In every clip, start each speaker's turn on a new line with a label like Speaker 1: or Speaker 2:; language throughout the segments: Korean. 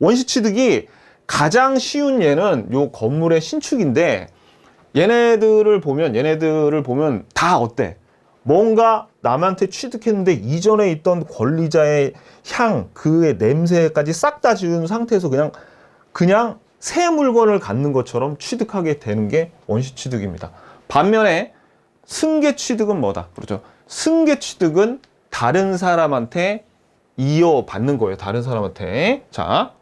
Speaker 1: 원시 취득이 가장 쉬운 예는 요 건물의 신축인데 얘네들을 보면 얘네들을 보면 다 어때? 뭔가 남한테 취득했는데 이전에 있던 권리자의 향, 그의 냄새까지 싹 다 지운 상태에서 그냥 그냥 새 물건을 갖는 것처럼 취득하게 되는 게 원시 취득입니다. 반면에 승계 취득은 뭐다? 그렇죠. 승계 취득은 다른 사람한테 이어받는 거예요. 다른 사람한테. 자,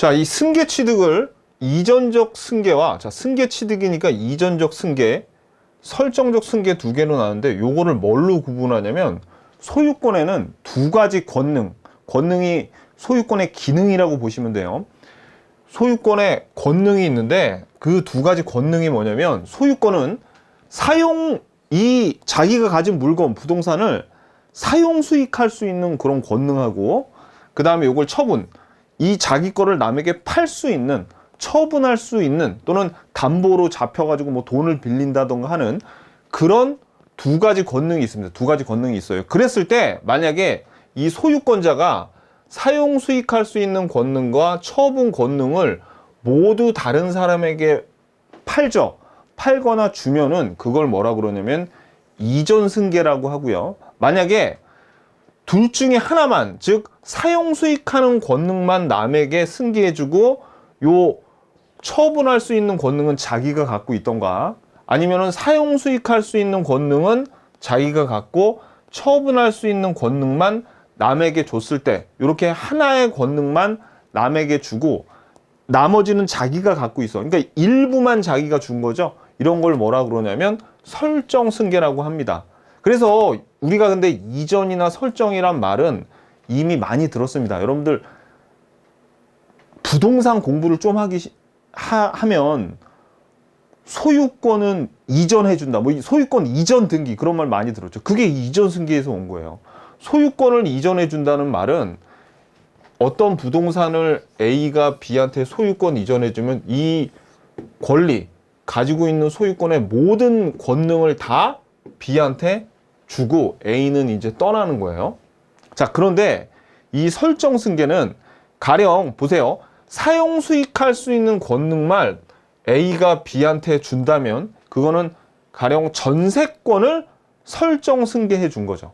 Speaker 1: 자, 이 승계 취득을 이전적 승계와 자, 승계 취득이니까 이전적 승계, 설정적 승계 두 개로 나는데 요거를 뭘로 구분하냐면 소유권에는 두 가지 권능, 권능이 소유권의 기능이라고 보시면 돼요. 소유권의 권능이 있는데 그 두 가지 권능이 뭐냐면 소유권은 사용 이 자기가 가진 물건 부동산을 사용 수익할 수 있는 그런 권능하고 그 다음에 요걸 처분 이 자기 거를 남에게 팔 수 있는 처분할 수 있는 또는 담보로 잡혀가지고 뭐 돈을 빌린다던가 하는 그런 두 가지 권능이 있습니다. 두 가지 권능이 있어요. 그랬을 때 만약에 이 소유권자가 사용 수익할 수 있는 권능과 처분 권능을 모두 다른 사람에게 팔죠. 팔거나 주면은 그걸 뭐라 그러냐면 이전 승계라고 하고요. 만약에 둘 중에 하나만 즉 사용 수익하는 권능만 남에게 승계해주고 요 처분할 수 있는 권능은 자기가 갖고 있던가 아니면은 사용 수익할 수 있는 권능은 자기가 갖고 처분할 수 있는 권능만 남에게 줬을 때 이렇게 하나의 권능만 남에게 주고 나머지는 자기가 갖고 있어. 그러니까 일부만 자기가 준 거죠. 이런 걸 뭐라 그러냐면 설정 승계라고 합니다. 그래서 우리가 근데 이전이나 설정이란 말은 이미 많이 들었습니다. 여러분들 부동산 공부를 좀 하기 시- 하, 하면 소유권은 이전해 준다. 뭐이 소유권 이전 등기 그런 말 많이 들었죠. 그게 이전 승계에서 온 거예요. 소유권을 이전해 준다는 말은 어떤 부동산을 A가 B한테 소유권 이전해 주면 이 권리 가지고 있는 소유권의 모든 권능을 다 B한테 주고 A는 이제 떠나는 거예요. 자, 그런데 이 설정 승계는 가령 보세요. 사용 수익할 수 있는 권능만 A가 B한테 준다면 그거는 가령 전세권을 설정 승계해 준 거죠.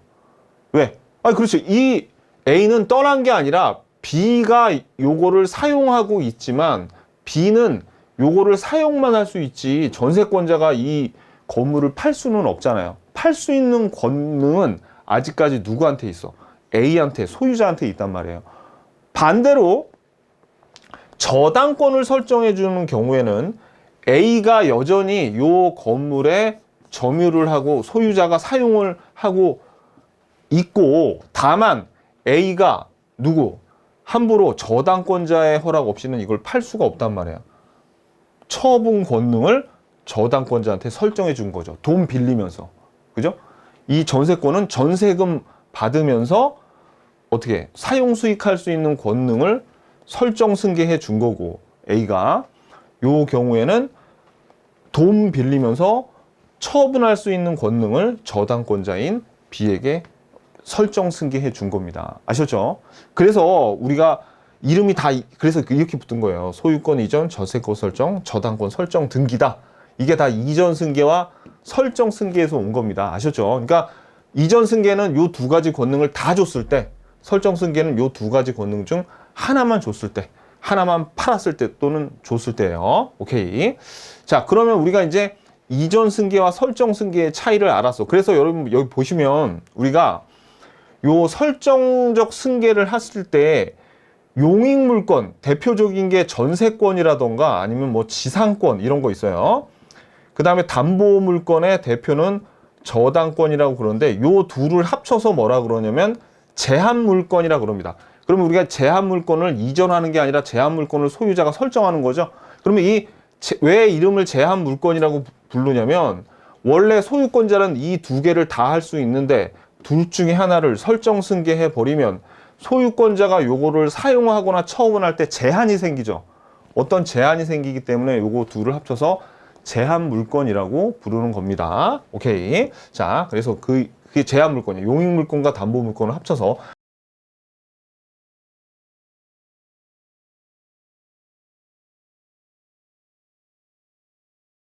Speaker 1: 왜? 아, 그렇죠. 이 A는 떠난 게 아니라 B가 요거를 사용하고 있지만 B는 요거를 사용만 할 수 있지 전세권자가 이 건물을 팔 수는 없잖아요. 팔 수 있는 권능은 아직까지 누구한테 있어? A한테, 소유자한테 있단 말이에요. 반대로 저당권을 설정해 주는 경우에는 A가 여전히 요 건물에 점유를 하고 소유자가 사용을 하고 있고 다만 A가 누구 함부로 저당권자의 허락 없이는 이걸 팔 수가 없단 말이야. 처분 권능을 저당권자한테 설정해 준 거죠. 돈 빌리면서. 그죠? 이 전세권은 전세금 받으면서 어떻게 사용 수익할 수 있는 권능을 설정 승계해 준 거고 A가 요 경우에는 돈 빌리면서 처분할 수 있는 권능을 저당권자인 B에게 설정 승계해 준 겁니다. 아셨죠? 그래서 우리가 이름이 다 이- 그래서 이렇게 붙은 거예요. 소유권 이전, 저세권 설정, 저당권 설정 등기다. 이게 다 이전 승계와 설정 승계에서 온 겁니다. 아셨죠? 그러니까 이전 승계는 요 두 가지 권능을 다 줬을 때, 설정 승계는 요 두 가지 권능 중 하나만 줬을 때, 하나만 팔았을 때 또는 줬을 때예요. 오케이. 자, 그러면 우리가 이제 이전 승계와 설정 승계의 차이를 알았어. 그래서 여러분 여기 보시면 우리가 요 설정적 승계를 했을 때 용익 물건 대표적인 게 전세권이라던가 아니면 뭐 지상권 이런 거 있어요. 그 다음에 담보 물건의 대표는 저당권이라고 그러는데 요 둘을 합쳐서 뭐라 그러냐면 제한 물건이라 그럽니다. 그러면 우리가 제한 물건을 이전하는 게 아니라 제한 물건을 소유자가 설정하는 거죠. 그러면 이 왜 이름을 제한 물건이라고 부- 부르냐면 원래 소유권자는 이 두 개를 다 할 수 있는데 둘 중에 하나를 설정 승계해 버리면 소유권자가 요거를 사용하거나 처분할 때 제한이 생기죠. 어떤 제한이 생기기 때문에 요거 둘을 합쳐서 제한 물건이라고 부르는 겁니다. 오케이. 자, 그래서 그 그게 제한 물건이에요. 용익 물건과 담보 물건을 합쳐서